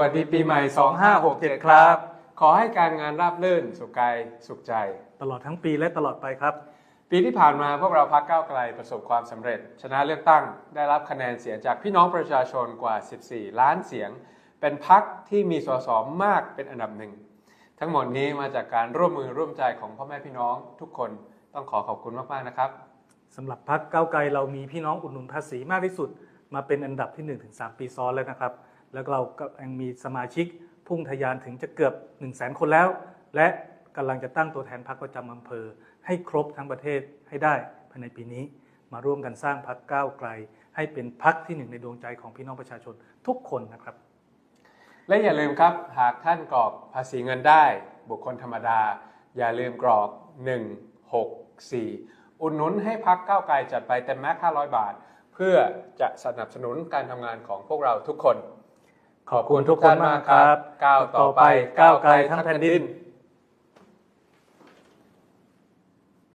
วัสดีปีใหม่ 2567 ครับ ขอให้การงานราบรื่น สุขกายสุขใจ ตลอดทั้งปีและตลอดไปครับ ปีที่ผ่านมาพวกเราพักก้าวไกลประสบความสำเร็จ ชนะเลือกตั้ง ได้รับคะแนนเสียงจากพี่น้องประชาชนกว่า 14 ล้านเสียง เป็นพักที่มีสสมากเป็นอันดับหนึ่ง ทั้งหมดนี้มาจากการร่วมมือร่วมใจของพ่อแม่พี่น้องทุกคนต้องขอขอบคุณมากๆนะครับสำหรับพักเก้าวไกลเรามีพี่น้องอุดหนุนภาษีมากที่สุด มาเป็นอันดับที่1-3ปีซ้อนแล้วนะครับ แล้วเราก็ยังมีสมาชิกพุ่งทะยานถึงจะเกือบ 1 0 0 0 0แคนแล้ว และกำลังจะตั้งตัวแทนพักประจำอำเภอ ให้ครบทั้งประเทศให้ได้ภายในปีนี้ มาร่วมกันสร้างพักก้าวไกล ให้เป็นพักที่หนึ่งในดวงใจของพี่น้องประชาชนทุกคนนะครับ และอย่าลืมครับหากท่านกรอกภาษีเงินได้ บุคคลธรรมดา อย่าลืมกรอก 164 อุดหนุนให้พักก้าวไกลจัดไปเต็มแม็ก500 บาท เพื่อจะสนับสนุนการทำงานของพวกเราทุกคน ขอบคุณทุกคนมากครับ ก้าวต่อไปก้าวไกลทั้งแผ่นดิน